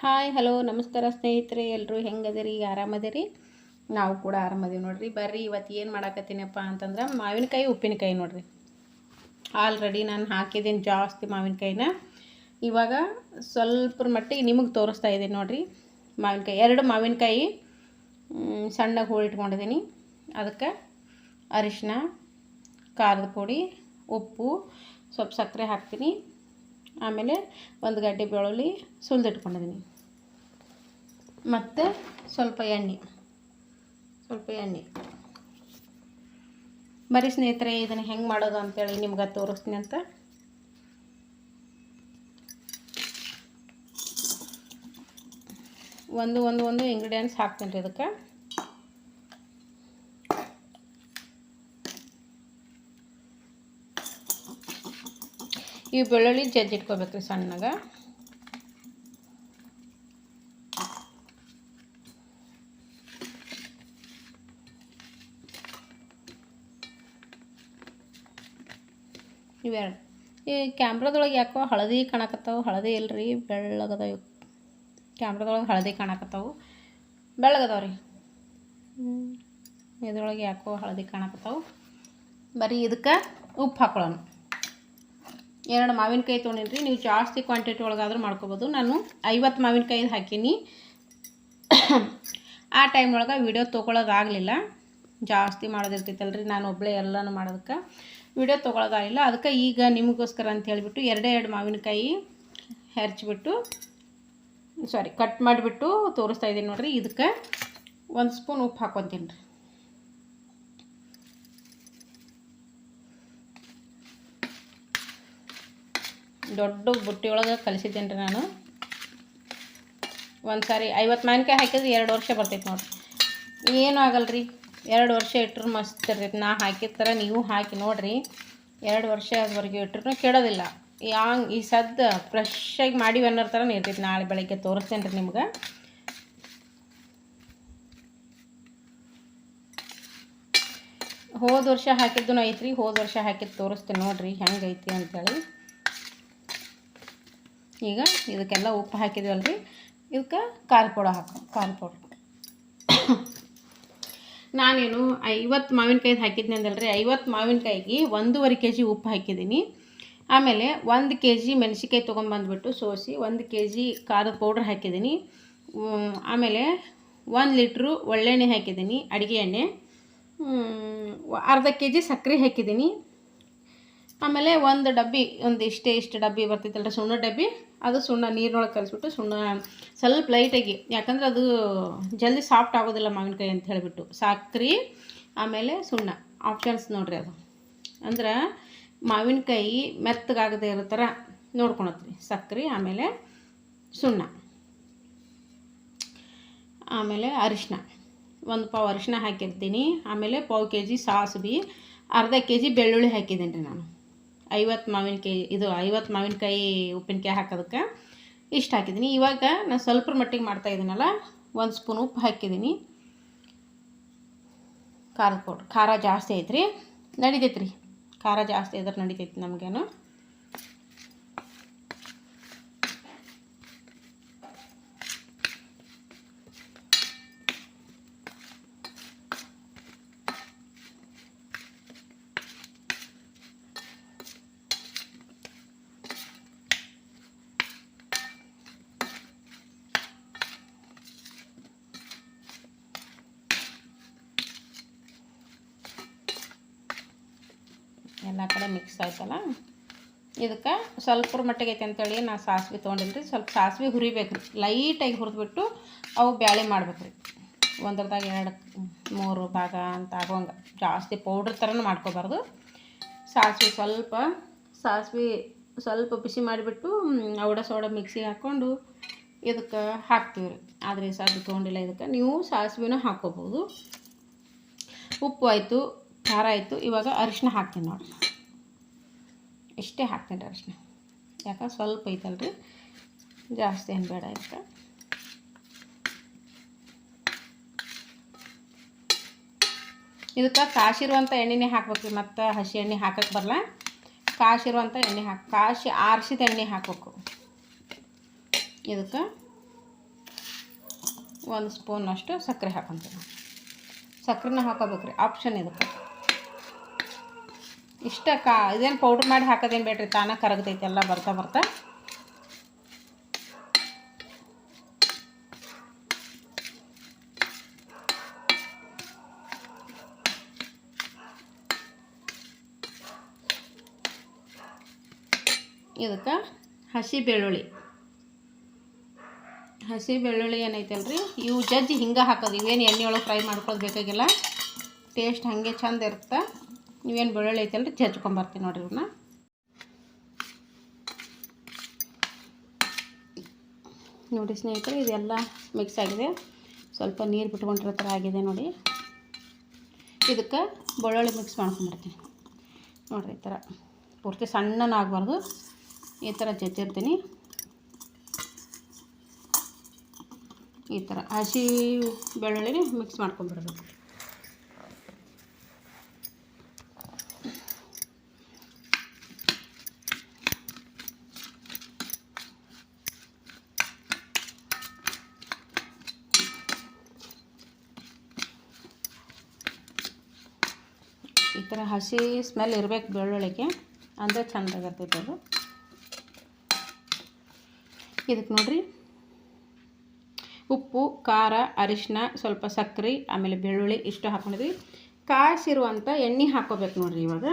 Hi, hello, ನಮಸ್ಕಾರ ಸ್ನೇಹಿತರೆ ಎಲ್ಲರೂ ಹೆಂಗದಿರಿ, ಆರಾಮದಿರಿ? ನಾವು ಕೂಡ ಆರಾಮದೀವಿ ನೋಡ್ರಿ. ಬರ್ರಿ, ಇವತ್ತು ಏನು ಮಾಡಾಕತ್ತೀನಪ್ಪ ಅಂತಂದ್ರೆ ಮಾವಿನಕಾಯಿ, ಉಪ್ಪಿನಕಾಯಿ ನೋಡ್ರಿ. ಆಲ್ರೆಡಿ ನಾನು ಹಾಕಿದ್ದೀನಿ ಜಾಸ್ತಿ ಮಾವಿನಕಾಯಿನ. ಇವಾಗ ಸ್ವಲ್ಪ ಮಟ್ಟಿಗೆ ನಿಮಗೆ ತೋರಿಸ್ತಾ ಇದ್ದೀನಿ ನೋಡ್ರಿ. ಮಾವಿನಕಾಯಿ, ಎರಡು ಮಾವಿನಕಾಯಿ ಸಣ್ಣಗೆ ಹೂಳು ಇಟ್ಕೊಂಡಿದ್ದೀನಿ ಅದಕ್ಕೆ ಅರಿಶಿನ ಖಾರದ ಪುಡಿ, ಉಪ್ಪು, ಸ್ವಲ್ಪ ಸಕ್ಕರೆ ಹಾಕ್ತೀನಿ. ಆಮೇಲೆ ಒಂದು ಗಡ್ಡೆ ಬೆಳ್ಳುಳ್ಳಿ ಸುಲಿದಿಟ್ಕೊಂಡಿದ್ದೀನಿ ಮತ್ತು ಸ್ವಲ್ಪ ಎಣ್ಣೆ ಸ್ವಲ್ಪ ಎಣ್ಣೆ. ಬರೀ ಸ್ನೇಹಿತರೆ, ಇದನ್ನು ಹೆಂಗೆ ಮಾಡೋದು ಅಂತೇಳಿ ನಿಮ್ಗೆ ತೋರಿಸ್ತೀನಿ ಅಂತ. ಒಂದು ಒಂದು ಒಂದು ಇಂಗ್ರೀಡಿಯೆಂಟ್ಸ್ ಹಾಕ್ತೀನಿ ರೀ ಇದಕ್ಕೆ. ಈ ಬೆಳ್ಳುಳ್ಳಿ ಜಜ್ಜಿಟ್ಕೋಬೇಕು ರೀ ಸಣ್ಣಗೆ. ಇವೆರಡು. ಈ ಕ್ಯಾಮ್ರಾದೊಳಗೆ ಯಾಕೋ ಹಳದಿ ಕಾಣಕತ್ತಾವು, ಹಳದಿ ಇಲ್ರಿ ಬೆಳ್ಳಗದ ಇವು ಕ್ಯಾಮ್ರಾದೊಳಗೆ ಹಳದಿ ಕಾಣಕತ್ತಾವು. ಬೆಳ್ಳಗದವ ರೀ ಇದ್ರೊಳಗೆ ಯಾಕೋ ಹಳದಿ ಕಾಣಕತ್ತಾವು. ಬರೀ ಇದಕ್ಕೆ ಉಪ್ಪು ಹಾಕೊಳ್ಳೋಣ. ಎರಡು ಮಾವಿನಕಾಯಿ ತೊಗೊಂಡಿನಿ ನೀವು ಜಾಸ್ತಿ ಕ್ವಾಂಟಿಟಿ ಒಳಗಾದರೂ ಮಾಡ್ಕೊಬೋದು. ನಾನು ಐವತ್ತು ಮಾವಿನಕಾಯಿ ಹಾಕೀನಿ. ಆ ಟೈಮ್ ಒಳಗೆ ವಿಡಿಯೋ ತೊಗೊಳೋದಾಗಲಿಲ್ಲ. ಜಾಸ್ತಿ ಮಾಡೋದಿರ್ತೈತಲ್ರಿ, ನಾನು ಒಬ್ಬಳೇ ಎಲ್ಲನೂ ಮಾಡೋದಕ್ಕೆ. ವಿಡಿಯೋ ತೊಗೊಳೋದಾಗಲಿಲ್ಲ. ಅದಕ್ಕೆ ಈಗ ನಿಮಗೋಸ್ಕರ ಅಂತ ಹೇಳಿಬಿಟ್ಟು ಎರಡೇ ಎರಡು ಮಾವಿನಕಾಯಿ ಹೆರ್ಚ್ಬಿಟ್ಟು ಸಾರಿ ಕಟ್ ಮಾಡಿಬಿಟ್ಟು ತೋರಿಸ್ತಾ ಇದ್ದೀನಿ ನೋಡಿರಿ. ಇದಕ್ಕೆ ಒಂದು ಸ್ಪೂನ್ ಉಪ್ಪು ಹಾಕ್ಕೊತೀನಿ ರೀ ದೊಡ್ಡ ಬುಟ್ಟಿ ಒಳಗೆ ಕಲಿಸಿದ್ದೇನೆ ರೀ ನಾನು. ಒಂದು ಸಾರಿ ಐವತ್ತು ಮಾವಿನಕಾಯಿ ಹಾಕಿದ್ರೆ ಎರಡು ವರ್ಷ ಬರ್ತೈತೆ ನೋಡಿರಿ. ಏನೂ ಆಗಲ್ಲ ರೀ ಎರಡು ವರ್ಷ ಇಟ್ಟರು ಮಸ್ತ್ ಇರ್ತೈತೆ. ನಾ ಹಾಕಿದ ಥರ ನೀವು ಹಾಕಿ ನೋಡಿರಿ. ಎರಡು ವರ್ಷ ಅದುವರೆಗೂ ಇಟ್ಟರು ಕೆಡೋದಿಲ್ಲ. ಯಾಂಗ್ ಈ ಸದ್ದು ಫ್ರೆಶ್ಶಾಗಿ ಮಾಡಿವಿ ಅನ್ನೋ ಥರ ಇರ್ತೈತೆ. ನಾಳೆ ಬೆಳಗ್ಗೆ ತೋರಿಸ್ತೇನೆ ರೀ ನಿಮ್ಗೆ. ಹೋದ ವರ್ಷ ಹಾಕಿದ್ದು ಐತ್ರಿ. ಹೋದ ವರ್ಷ ಹಾಕಿದ್ದು ತೋರಿಸ್ತೇನೆ ನೋಡಿರಿ ಹೆಂಗೈತಿ ಅಂತೇಳಿ. ಈಗ ಇದಕ್ಕೆಲ್ಲ ಉಪ್ಪು ಹಾಕಿದ್ವಲ್ರಿ? ಇದಕ್ಕೆ ಖಾರ ಪೌಡ ಹಾಕೋ, ಖಾರ ಪೌಡ್ರ್. ನಾನೇನು ಐವತ್ತು ಮಾವಿನಕಾಯಿ ಹಾಕಿದ್ನಂದಲ್ಲ ರೀ ಐವತ್ತು ಮಾವಿನಕಾಯಿಗೆ ಒಂದೂವರೆ ಕೆ ಜಿ ಉಪ್ಪು ಹಾಕಿದ್ದೀನಿ. ಆಮೇಲೆ ಒಂದು ಕೆ ಜಿ ಮೆಣಸಿನ್ಕಾಯಿ ತೊಗೊಂಬಂದ್ಬಿಟ್ಟು ಸೋಸಿ ಒಂದು ಕೆ ಜಿ ಖಾರದ ಪೌಡ್ರ್ ಹಾಕಿದ್ದೀನಿ. ಆಮೇಲೆ ಒಂದು ಲೀಟ್ರು ಒಳ್ಳೆಣ್ಣೆ ಹಾಕಿದ್ದೀನಿ, ಅಡುಗೆ ಎಣ್ಣೆ. ಅರ್ಧ ಕೆ ಜಿ ಸಕ್ಕರೆ ಹಾಕಿದ್ದೀನಿ. ಆಮೇಲೆ ಒಂದು ಡಬ್ಬಿ, ಒಂದು ಇಷ್ಟೇ ಇಷ್ಟು ಡಬ್ಬಿ ಬರ್ತೈತಲ್ಲ ಸುಣ್ಣ ಡಬ್ಬಿ. ಅದು ಸುಣ್ಣ, ನೀರಿನೊಳಗೆ ಕಲಿಸ್ಬಿಟ್ಟು ಸುಣ್ಣ, ಸ್ವಲ್ಪ ಲೈಟಾಗಿ ಯಾಕಂದ್ರೆ ಅದು ಜಲ್ದಿ ಸಾಫ್ಟ್ ಆಗೋದಿಲ್ಲ ಮಾವಿನಕಾಯಿ ಅಂತ ಹೇಳಿಬಿಟ್ಟು. ಸಕ್ರೆ, ಆಮೇಲೆ ಸುಣ್ಣ ಆಪ್ಷನ್ಸ್ ನೋಡ್ರಿ ಅದು. ಅಂದ್ರೆ ಮಾವಿನಕಾಯಿ ಮೆತ್ತಗಾಗದೇ ಇರೋ ಥರ ನೋಡ್ಕೊಳತ್ರಿ. ಸಕ್ರೆ, ಆಮೇಲೆ ಸುಣ್ಣ. ಆಮೇಲೆ ಅರಿಶಿನ ಒಂದು ಪಾವು ಅರಿಶಿನ ಹಾಕಿರ್ತೀನಿ. ಆಮೇಲೆ ಪಾವು ಕೆ ಜಿ ಸಾಸ್ವಿ, ಅರ್ಧ ಕೆ ಜಿ ಬೆಳ್ಳುಳ್ಳಿ ಹಾಕಿದ್ದೀನಿ ರೀ ನಾನು. ಐವತ್ತು ಮಾವಿನಕಾಯಿ, ಇದು ಐವತ್ತು ಮಾವಿನಕಾಯಿ ಉಪ್ಪಿನಕಾಯಿ ಹಾಕೋದಕ್ಕೆ ಇಷ್ಟು ಹಾಕಿದ್ದೀನಿ. ಇವಾಗ ನಾನು ಸ್ವಲ್ಪ ಮಟ್ಟಿಗೆ ಮಾಡ್ತಾ ಇದ್ದೀನಲ್ಲ, ಒಂದು ಸ್ಪೂನ್ ಉಪ್ಪು ಹಾಕಿದ್ದೀನಿ. ಖಾರದ ಪೌಡ್ರ್, ಖಾರ ಜಾಸ್ತಿ ಐತ್ರಿ. ನಡಿತೈತೆ ರೀ ಖಾರ ಜಾಸ್ತಿ ಇದ್ರೆ ನಡಿತೈತಿ ನಮಗೇನು ಎಲ್ಲ ಕಡೆ ಮಿಕ್ಸ್ ಆಯ್ತಲ್ಲ? ಇದಕ್ಕೆ ಸ್ವಲ್ಪ ಮಟ್ಟಿಗೆ ಐತೆ ಅಂತೇಳಿ ನಾ ಸಾಸ್ವೆ ತೊಗೊಂಡಿನಿ ರೀ ಸ್ವಲ್ಪ ಸಾಸ್ವೆ ಹುರಿಬೇಕು ರೀ ಲೈಟಾಗಿ ಹುರಿದ್ಬಿಟ್ಟು ಅವು ಬ್ಯಾಳೆ ಮಾಡ್ಬೇಕು ರೀ ಒಂದ್ರದಾಗ ಎರಡು, ಮೂರು ಭಾಗ ಅಂತ ಆಗೋಂಗೆ. ಜಾಸ್ತಿ ಪೌಡ್ರ್ ಥರನೂ ಮಾಡ್ಕೋಬಾರ್ದು. ಸಾಸಿವೆ ಸ್ವಲ್ಪ ಸಾಸಿವೆ ಸ್ವಲ್ಪ ಬಿಸಿ ಮಾಡಿಬಿಟ್ಟು ಅವಡ ಸೋಡ ಮಿಕ್ಸಿಗೆ ಹಾಕ್ಕೊಂಡು ಇದಕ್ಕೆ ಹಾಕ್ತೀವಿ ರೀ ಆದರೆ ಸಾಸಿವೆ ತೊಗೊಂಡಿಲ್ಲ ಇದಕ್ಕೆ. ನೀವು ಸಾಸಿವೆನೂ ಹಾಕ್ಕೋಬೋದು. ಉಪ್ಪು ಆಯಿತು, ಖಾರ ಆಯಿತು. ಇವಾಗ ಅರಿಶಿನ ಹಾಕ್ತೀನಿ ನೋಡಿರಿ. ಇಷ್ಟೇ ಹಾಕ್ತೀನಿ ಅರಿಶಿನ ಯಾಕಂದ್ರೆ ಸ್ವಲ್ಪ ಐತಲ್ರಿ. ಜಾಸ್ತಿ ಏನು ಬೇಡ ಇದಕ್ಕೆ ಇದಕ್ಕೆ ಕಾಶಿರುವಂಥ ಎಣ್ಣೆನೇ ಹಾಕ್ಬೇಕು ರೀ ಮತ್ತು ಹಸಿ ಎಣ್ಣೆ ಹಾಕಕ್ಕೆ ಬರಲ್ಲ. ಕಾಶಿರುವಂಥ ಎಣ್ಣೆ ಹಾಕಿ, ಕಾಶಿ ಆರಿಸಿದ ಎಣ್ಣೆ ಹಾಕಬೇಕು. ಇದಕ್ಕೆ ಒಂದು ಸ್ಪೂನಷ್ಟು ಸಕ್ಕರೆ ಹಾಕೊತೀನಿ ಸಕ್ಕರೆನ ಹಾಕೋಬೇಕು ರೀ ಆಪ್ಷನ್ ಇದಕ್ಕೆ. ಇಷ್ಟ ಕಾ ಇದೇನು ಪೌಡ್ರ್ ಮಾಡಿ ಹಾಕೋದೇನು ಬೇಡ್ರಿ? ತಾನೇ ಕರಗ್ತೈತೆ, ಎಲ್ಲ ಬರ್ತಾ ಬರ್ತಾ. ಇದಕ್ಕೆ ಹಸಿ ಬೆಳ್ಳುಳ್ಳಿ. ಹಸಿ ಬೆಳ್ಳುಳ್ಳಿ ಏನೈತಲ್ರಿ ಇವು ಜಜ್ಜಿ ಹಿಂಗೆ ಹಾಕೋದು. ಇವೇನು ಎಣ್ಣೆ ಒಳಗೆ ಫ್ರೈ ಮಾಡ್ಕೊಳ್ಳೋದು ಬೇಕಾಗಿಲ್ಲ. ಟೇಸ್ಟ್ ಹಾಗೆ ಚಂದ ಇರುತ್ತೆ? ಇವೇನು ಬೆಳ್ಳುಳ್ಳಿ ಐತಲ್ರಿ ಜಜ್ಕೊಂಬರ್ತೀನಿ ನೋಡಿ ಇವನ್ನ ನೋಡಿ ಸ್ನೇಹಿತರೆ, ಇದೆಲ್ಲ ಮಿಕ್ಸ್ ಆಗಿದೆ. ಸ್ವಲ್ಪ ನೀರು ಬಿಟ್ಕೊಂಡಿರೋ ಥರ ಆಗಿದೆ ನೋಡಿ. ಇದಕ್ಕೆ ಬೆಳ್ಳುಳ್ಳಿ ಮಿಕ್ಸ್ ಮಾಡ್ಕೊಂಬಿಡ್ತೀನಿ ನೋಡಿರಿ ಈ ಥರ ಪೂರ್ತಿ ಸಣ್ಣನಾಗಬಾರ್ದು. ಈ ಥರ ಜಜ್ಜಿರ್ತೀನಿ. ಈ ಥರ ಹಸಿ ಬೆಳ್ಳುಳ್ಳಿ ಮಿಕ್ಸ್ ಮಾಡ್ಕೊಂಬಿಡ್ಬೇಕು ಥರ ಹಸಿ ಸ್ಮೆಲ್ ಇರಬೇಕು ಬೆಳ್ಳುಳ್ಳಿಗೆ. ಅಂದರೆ ಚೆಂದಾಗತ್ತೈತೆ ಅದು ಇದಕ್ಕೆ ನೋಡಿರಿ. ಉಪ್ಪು, ಖಾರ ಅರಿಶಿನ ಸ್ವಲ್ಪ ಸಕ್ಕರೆ, ಆಮೇಲೆ ಬೆಳ್ಳುಳ್ಳಿ ಇಷ್ಟು ಹಾಕೊಂಡಿದ್ವಿ. ಕಾಯಿಸಿರುವಂಥ ಎಣ್ಣೆ ಹಾಕೋಬೇಕು ನೋಡಿರಿ ಇವಾಗ.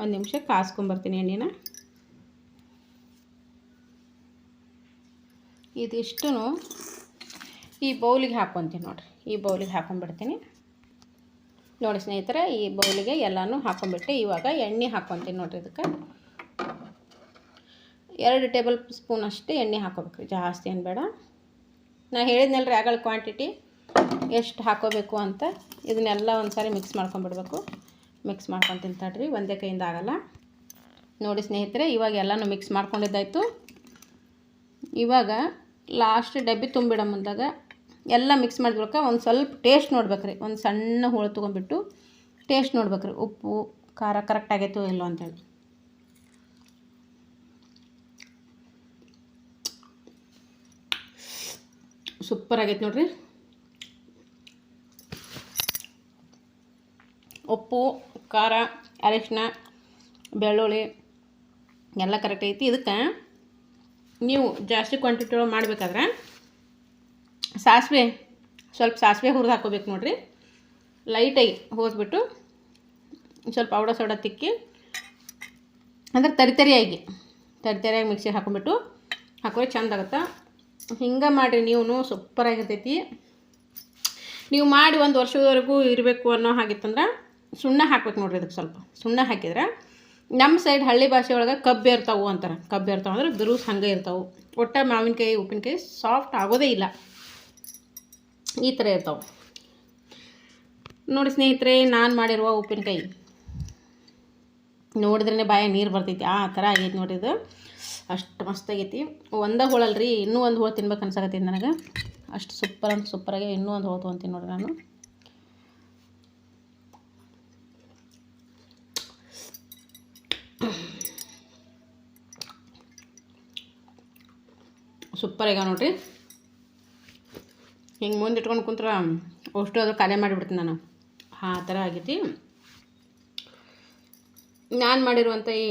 ಒಂದು ನಿಮಿಷ ಕಾಸ್ಕೊಂಬರ್ತೀನಿ ಎಣ್ಣೆನ. ಇದಿಷ್ಟು ಈ ಬೌಲಿಗೆ ಹಾಕ್ಕೊತೀನಿ ನೋಡಿರಿ. ಈ ಬೌಲಿಗೆ ಹಾಕೊಂಡ್ಬಿಡ್ತೀನಿ. ನೋಡಿ ಸ್ನೇಹಿತರೆ, ಈ ಬೌಲಿಗೆ ಎಲ್ಲನೂ ಹಾಕೊಂಡ್ಬಿಟ್ಟು ಇವಾಗ ಎಣ್ಣೆ ಹಾಕ್ಕೊತೀನಿ ನೋಡಿರಿ ಇದಕ್ಕೆ. ಎರಡು ಟೇಬಲ್ ಸ್ಪೂನ್ ಅಷ್ಟು ಎಣ್ಣೆ ಹಾಕೋಬೇಕ್ರಿ ಜಾಸ್ತಿ ಏನು ಬೇಡ. ನಾ ಹೇಳಿದ್ನಲ್ರಿ ಆಗಳ ಕ್ವಾಂಟಿಟಿ ಎಷ್ಟು ಹಾಕೋಬೇಕು ಅಂತ. ಇದನ್ನೆಲ್ಲ ಒಂದು ಸಾರಿ ಮಿಕ್ಸ್ ಮಾಡ್ಕೊಂಬಿಡ್ಬೇಕು ಮಿಕ್ಸ್ ಮಾಡ್ಕೊಂಡು ತಿಂತಾಡ್ರಿ ಒಂದೇ ಕೈಯಿಂದ ಆಗಲ್ಲ. ನೋಡಿ ಸ್ನೇಹಿತರೆ, ಇವಾಗ ಎಲ್ಲನೂ ಮಿಕ್ಸ್ ಮಾಡ್ಕೊಂಡಿದ್ದಾಯಿತು. ಇವಾಗ ಲಾಸ್ಟ್ ಡಬ್ಬಿ ತುಂಬಿಡ ಮುಂದಾಗ ಎಲ್ಲ ಮಿಕ್ಸ್ ಮಾಡಿದ್ರಕ್ಕ ಒಂದು ಸ್ವಲ್ಪ ಟೇಸ್ಟ್ ನೋಡ್ಬೇಕ್ರಿ. ಒಂದು ಸಣ್ಣ ಹೋಳು ತೊಗೊಂಡ್ಬಿಟ್ಟು ಟೇಸ್ಟ್ ನೋಡ್ಬೇಕ್ರಿ. ಉಪ್ಪು, ಖಾರ ಕರೆಕ್ಟ್ ಆಗೈತೋ ಇಲ್ಲೋ ಅಂತೇಳಿ. ಸೂಪರ್ ಆಗೈತೆ ನೋಡ್ರಿ. ಉಪ್ಪು, ಖಾರ ಅರಿಶಿನ ಬೆಳ್ಳುಳ್ಳಿ ಎಲ್ಲ ಕರೆಕ್ಟ್ ಐತಿ. ಇದಕ್ಕೆ ನೀವು ಜಾಸ್ತಿ ಕ್ವಾಂಟಿಟಿ ಒಳಗೆ ಮಾಡಬೇಕಾದ್ರೆ ಸಾಸಿವೆ, ಸ್ವಲ್ಪ ಸಾಸಿವೆ ಹುರಿದು ಹಾಕೋಬೇಕು ನೋಡಿರಿ. ಲೈಟಾಗಿ ಹೋದ್ಬಿಟ್ಟು ಸ್ವಲ್ಪ ಔಡ ಸೋಡ ತಿಕ್ಕಿ, ಅಂದ್ರೆ ತರಿ ತರಿತರಿಯಾಗಿ ತರಿ ತರಿಯಾಗಿ ಮಿಕ್ಸಿಗೆ ಹಾಕೊಂಬಿಟ್ಟು ಹಾಕೋರಿ ಚಂದ ಆಗುತ್ತೆ? ಹಿಂಗೆ ಮಾಡಿರಿ ನೀವು ಸೂಪರಾಗಿರ್ತೈತಿ ನೀವು ಮಾಡಿ ಒಂದು ವರ್ಷದವರೆಗೂ ಇರಬೇಕು ಅನ್ನೋ ಹಾಗಿತ್ತಂದ್ರೆ ಸುಣ್ಣ ಹಾಕ್ಬೇಕು ನೋಡ್ರಿ ಇದಕ್ಕೆ ಸ್ವಲ್ಪ. ಸುಣ್ಣ ಹಾಕಿದ್ರೆ ನಮ್ಮ ಸೈಡ್ ಹಳ್ಳಿ ಭಾಷೆ ಒಳಗೆ ಕಬ್ಬೆ ಇರ್ತಾವೆ ಅಂತಾರೆ. ಕಬ್ಬು ಇರ್ತಾವೆ ಅಂದ್ರೆ ದುರುಸ್ ಹಂಗೆ ಇರ್ತಾವೆ ಒಟ್ಟ ಮಾವಿನಕಾಯಿ, ಉಪ್ಪಿನಕಾಯಿ ಸಾಫ್ಟ್ ಆಗೋದೇ ಇಲ್ಲ. ಈ ಥರ ಇರ್ತಾವೆ. ನೋಡಿ ಸ್ನೇಹಿತರೆ, ನಾನು ಮಾಡಿರುವ ಉಪ್ಪಿನಕಾಯಿ. ನೋಡಿದ್ರೇ ಬಾಯ ನೀರು ಬರ್ತೈತಿ. ಆ ಥರ ಆಗೈತಿ ನೋಡಿ ಇದು. ಅಷ್ಟು ಮಸ್ತಾಗೈತಿ ಒಂದೇ ಹೋಳಲ್ರಿ, ಇನ್ನೂ ಒಂದು ಹೋಳು ತಿನ್ಬೇಕು ಅನ್ಸಕತ್ತೈತಿ ನನಗೆ. ಅಷ್ಟು ಸೂಪರ್ ಅಂತ ಸೂಪರಾಗಿ ಇನ್ನೂ ಒಂದು ಹೋಳು ತೊಗೊತೀನಿ ನೋಡಿರಿ ನಾನು. ಸೂಪರ್ ಆಗ್ಯಾವ ನೋಡ್ರಿ. ಹಿಂಗೆ ಮುಂದೆ ಇಟ್ಕೊಂಡು ಕುಂತ್ರ ಅಷ್ಟು ಅದು ಖಾಲಿ ಮಾಡಿಬಿಡ್ತೀನಿ ನಾನು. ಆ ಥರ ಆಗೈತಿ. ನಾನು ಮಾಡಿರುವಂಥ ಈ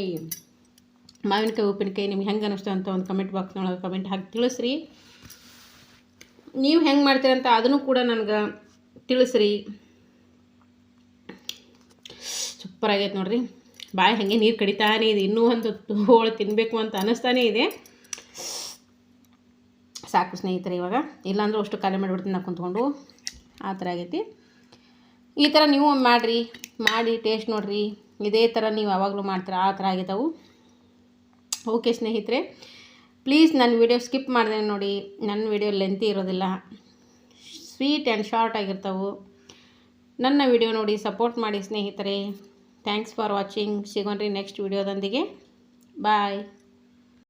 ಮಾವಿನಕಾಯಿ, ಉಪ್ಪಿನಕಾಯಿ ನಿಮ್ಗೆ ಹೆಂಗೆ ಅನ್ನಿಸ್ತು ಅಂತ ಒಂದು ಕಮೆಂಟ್ ಬಾಕ್ಸ್ನೊಳಗೆ ಕಮೆಂಟ್ ಹಾಕಿ ತಿಳಿಸ್ರಿ. ನೀವು ಹೆಂಗೆ ಮಾಡ್ತೀರಂತ ಅದನ್ನು ಕೂಡ ನನಗೆ ತಿಳಿಸ್ರಿ. ಸೂಪರ್ ಆಗೈತೆ ನೋಡ್ರಿ. ಬಾಯಿ, ಹಾಗೆ ನೀರು ಕಡಿತಾನೇ ಇದೆ. ಇನ್ನೂ ಒಂದು ಹೋಳು ತಿನ್ನಬೇಕು ಅಂತ ಅನ್ನಿಸ್ತಾನೇ ಇದೆ. ಸಾಕು ಸ್ನೇಹಿತರೆ ಇವಾಗ. ಇಲ್ಲಾಂದ್ರೆ ಅಷ್ಟು ಖಾಲಿ ಮಾಡಿಬಿಡ್ತೀನಿ ನಾವು ಕುಂತ್ಕೊಂಡು. ಆ ಥರ ಆಗೈತಿ. ಈ ಥರ ನೀವು ಮಾಡಿರಿ, ಮಾಡಿ ಟೇಸ್ಟ್ ನೋಡಿರಿ. ಇದೇ ಥರ ನೀವು ಯಾವಾಗಲೂ ಮಾಡ್ತೀರ, ಆ ಥರ ಆಗಿದ್ದಾವೆ ಓಕೆ ಸ್ನೇಹಿತರೆ, ಪ್ಲೀಸ್ ನನ್ನ ವಿಡಿಯೋ ಸ್ಕಿಪ್ ಮಾಡಿದೆ ನೋಡಿ. ನನ್ನ ವಿಡಿಯೋ ಲೆಂತಿ ಇರೋದಿಲ್ಲ. ಸ್ವೀಟ್ ಆ್ಯಂಡ್ ಶಾರ್ಟ್ ಆಗಿರ್ತಾವೆ. ನನ್ನ ವಿಡಿಯೋ ನೋಡಿ ಸಪೋರ್ಟ್ ಮಾಡಿ ಸ್ನೇಹಿತರೆ. Thanks for watching. ಸಿಗೋಣ್ರಿ ನೆಕ್ಸ್ಟ್ ವಿಡಿಯೋದೊಂದಿಗೆ. ಬಾಯ್.